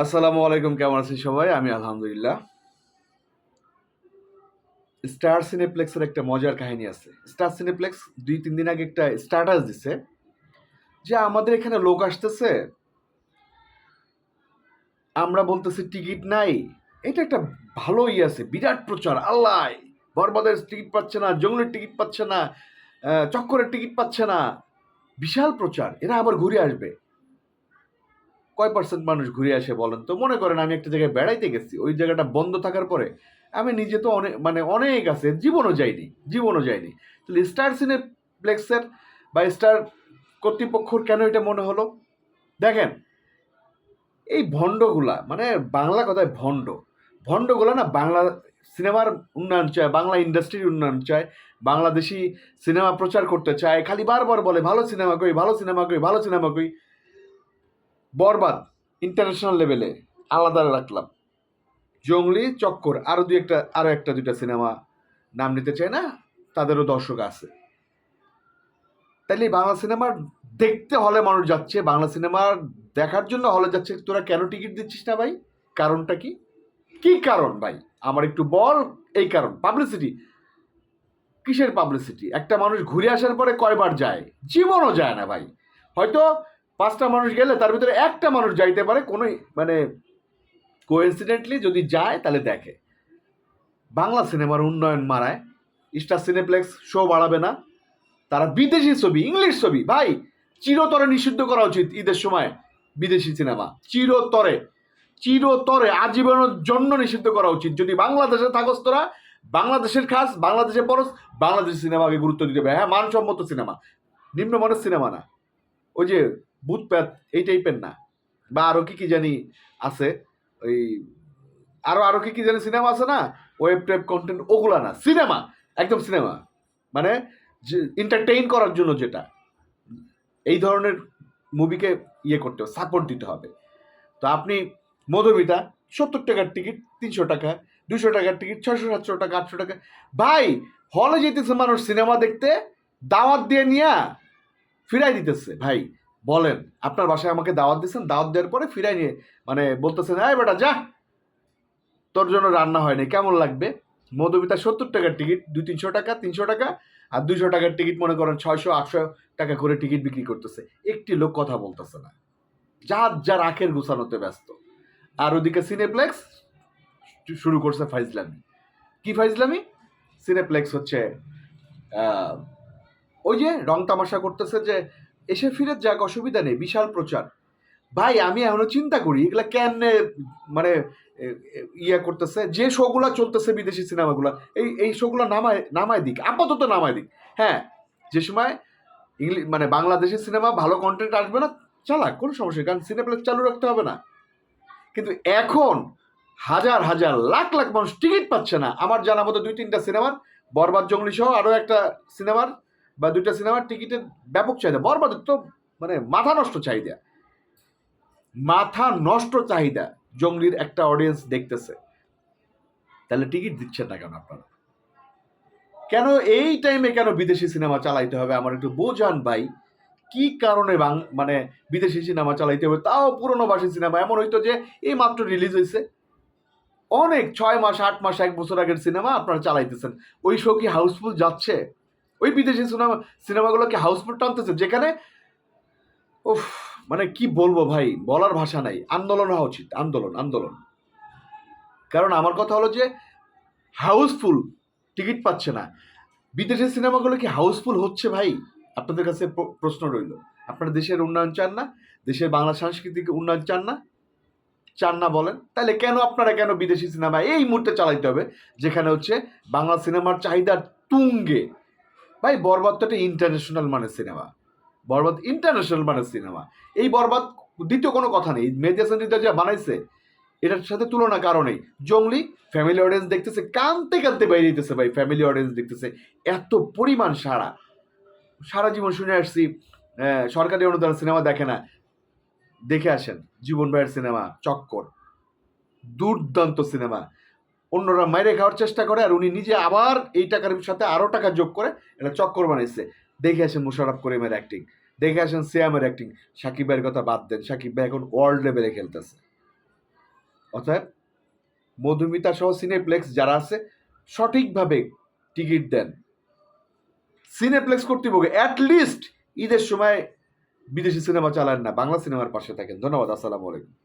আসসালামু আলাইকুম, কেমন আছেন সবাই? আমি আলহামদুলিল্লাহ। স্টার সিনেপ্লেক্সের একটা মজার কাহিনী আছে। স্টার সিনেপ্লেক্স দুই, তিন দিন আগে একটা স্ট্যাটাস দিছে, যে আমাদের এখানে লোক আসতেছে। আমরা বলতেছি, টিকিট নাই। এটা একটা ভালো ই আছে, বিরাট প্রচার, আল্লাহ! বরবাদের টিকিট পাচ্ছে না, জঙ্গলের টিকিট পাচ্ছে না চক্করের টিকিট পাচ্ছে না। বিশাল প্রচার, এরা আবার ঘুরে আসবে। কয় পার্সেন্ট মানুষ ঘুরে আসে বলেন তো? মনে করেন আমি একটা জায়গায় বেড়াইতে গেছি, ওই জায়গাটা বন্ধ থাকার পরে আমি নিজে তো অনেক মানে অনেক আছে, জীবনও যাইনি জীবনও যাইনি তাহলে স্টার সিনেপ্লেক্সের বা স্টার কর্তৃপক্ষর কেন এটা মনে হলো? দেখেন, এই ভণ্ডগুলা মানে বাংলা কথায় ভণ্ড, ভণ্ডগুলা না বাংলা সিনেমার উন্নয়ন চায়, বাংলা ইন্ডাস্ট্রির উন্নয়ন চায়, বাংলাদেশি সিনেমা প্রচার করতে চায়, খালি বারবার বলে, ভালো সিনেমা কই, ভালো সিনেমা কই, ভালো সিনেমা কই। বরবাদ ইন্টারন্যাশনাল লেভেলে আলাদা রাখলাম। জঙ্গলি চক্কর আরও দুই একটা আরও একটা দুইটা সিনেমা নাম নিতে চায় না, তাদেরও দর্শক আছে। এই বাংলা সিনেমার দেখতে হলে মানুষ যাচ্ছে, বাংলা সিনেমার দেখার জন্য হলে যাচ্ছে, তোরা কেন টিকিট দিচ্ছিস না ভাই? কারণটা কি? কি কারণ ভাই? আমার একটু বল এই কারণ। পাবলিসিটি কিসের পাবলিসিটি একটা মানুষ ঘুরে আসার পরে কয়বার যায়? জীবনও যায় না ভাই। হয়তো পাঁচটা মানুষ গেলে তার ভিতরে একটা মানুষ যাইতে পারে, কোনো মানে কোইন্সিডেন্টলি যদি যায় তাহলে দেখে। বাংলা সিনেমার উন্নয়ন মারায় স্টার সিনেপ্লেক্স শো বাড়াবে না, তারা বিদেশি ছবি ইংলিশ ছবি, ভাই, চিরতরে নিষিদ্ধ করা উচিত ঈদের সময় বিদেশি সিনেমা, চিরতরে চিরতরে আজীবনের জন্য নিষিদ্ধ করা উচিত। যদি বাংলাদেশে থাকস তোরা, বাংলাদেশের খাস, বাংলাদেশে পরস বাংলাদেশি সিনেমাকে গুরুত্ব দিতে হবে। হ্যাঁ মানসম্মত সিনেমা, নিম্নমানের সিনেমা না। ওই যে ভূত প্যাত এই টাইপের না। বা আরও কি কি জানি আছে, ওই আরও আরও কি কি জানি সিনেমা আছে না? ওয়েব টাইপ কন্টেন্ট ওগুলা না। সিনেমা একদম সিনেমা মানে এন্টারটেইন করার জন্য যেটা। এই ধরনের মুভিকে ইয়ে করতে হবে সাপোর্ট দিতে হবে। তো আপনি মধুমিতা, সত্তর টাকার টিকিট তিনশো টাকা দুশো টাকার টিকিট ছশো সাতশো টাকা, আটশো টাকা। ভাই হলে যেতেছে মানুষ সিনেমা দেখতে, দাওয়াত দিয়ে নিয়া ফিরাই দিতেছে, ভাই। বলেন, আপনার বাসায় আমাকে দাওয়াত দিচ্ছেন দাওয়াত দেওয়ার পরে ফিরাই নিয়ে মানে বলতেছেন, এই বেটা, যা। তোর জন্য রান্না হয়নি, কেমন লাগবে? মধুমিতা সত্তর টাকার টিকিট, দুই তিনশো টাকা তিনশো টাকা আর দুইশো টাকার টিকিট মনে করেন ছয়শো, আটশো টাকা করে টিকিট বিক্রি করতেছে। একটি লোক কথা বলতেছে না। যার যার আখের গুছানোতে ব্যস্ত। আর ওদিকে সিনেপ্লেক্স শুরু করছে ফাইজলামি। কি ফাইজলামি? সিনেপ্লেক্স হচ্ছে ওই যে রং তামাশা করতেছে যে এসে ফিরে যাক, অসুবিধা নেই, বিশাল প্রচার। ভাই, আমি এখনও চিন্তা করি, এগুলা কেমনে মানে ইয়া করতেছে? যে শোগুলা চলতেছে বিদেশি সিনেমাগুলা, এই এই শোগুলা নামায় নামায় দিক, আপাতত নামায় দিক। হ্যাঁ যে সময় ইংলিশ মানে বাংলাদেশের সিনেমা ভালো কন্টেন্ট আসবে না, চালাক, কোনো সমস্যা কারণ সিনেপ্লেক্স চালু রাখতে হবে না। কিন্তু এখন হাজার হাজার, লাখ লাখ মানুষ টিকিট পাচ্ছে না। আমার জানা মতো দুই তিনটা সিনেমার, বরবাদ জঙ্গলি সহ আরও একটা সিনেমার বা দুইটা সিনেমার টিকিটের ব্যাপক চাহিদা বরবাদের তো মানে মাথা নষ্ট চাহিদা। মাথা নষ্ট চাহিদা জঙ্গলির একটা অডিয়েন্স দেখতেছে। তাহলে টিকিট দিচ্ছেন না কেন আপনারা? কেন এই টাইমে কেন বিদেশি সিনেমা চালাইতে হবে? আমার একটু বোঝান ভাই, কি কারণে মানে বিদেশি সিনেমা চালাইতে হবে? তাও পুরনো বাসী সিনেমা। এমন হইতো যে এই মাত্র রিলিজ হয়েছে অনেক, ছয় মাস, আট মাস, এক বছর আগের সিনেমা আপনারা চালাইতেছেন। ওই শো কি হাউসফুল যাচ্ছে? ওই বিদেশি সিনেমা সিনেমাগুলো কি হাউসফুল টানতেছে, যেখানে উফ মানে কি বলব ভাই, বলার ভাষা নাই। আন্দোলন হওয়া উচিত, আন্দোলন আন্দোলন। কারণ আমার কথা হলো যে হাউসফুল টিকিট পাচ্ছে না। বিদেশের সিনেমাগুলো কি হাউসফুল হচ্ছে ভাই? আপনাদের কাছে প্র- প্রশ্ন রইল। আপনারা দেশের উন্নয়ন চান না, দেশের বাংলা সাংস্কৃতিক উন্নয়ন চান না চান না বলেন। তাহলে কেন আপনারা কেন বিদেশি সিনেমা এই মুহূর্তে চালাইতে হবে? যেখানে হচ্ছে বাংলা সিনেমার চাহিদার তুঙ্গে। ভাই, বরবাদ তো একটা ইন্টারন্যাশনাল মানের সিনেমা বরবাদ ইন্টারন্যাশনাল মানের সিনেমা এই বরবাদ দ্বিতীয় কোনো কথা নেই। মেহেদি হাসান যা বানাইছে, এটার সাথে তুলনা কারণেই জঙ্গলি ফ্যামিলি অডিয়েন্স দেখতেছে, কানতে কানতে বাইরে দিতেছে ভাই ফ্যামিলি অডিয়েন্স দেখতেছে। এত পরিমাণ সারা সারা জীবন শুনে আসছি সরকারি অনুদান সিনেমা দেখে না। দেখে আসেন, জীবন ভাইয়ের সিনেমা চক্কর। দুর্দান্ত সিনেমা অন্যরা মাইরে খাওয়ার চেষ্টা করে আর উনি নিজে আবার এই টাকার সাথে আরও টাকা যোগ করে এটা চক্কর বানিয়েছে দেখে আসেন মুশারফ করিমের অ্যাক্টিং দেখে আসেন সিয়ামের অ্যাক্টিং সাকিব ভাইয়ের কথা বাদ দেন, সাকিব ভাই এখন ওয়ার্ল্ড লেভেলে খেলতেছে। অর্থাৎ মধুমিতা সহ সিনেপ্লেক্স যারা আছে, সঠিকভাবে টিকিট দেন। সিনেপ্লেক্স কর্তৃপক্ষ অ্যাটলিস্ট ঈদের সময় বিদেশি সিনেমা চালান না, বাংলা সিনেমার পাশে থাকেন। ধন্যবাদ, আসসালামু আলাইকুম।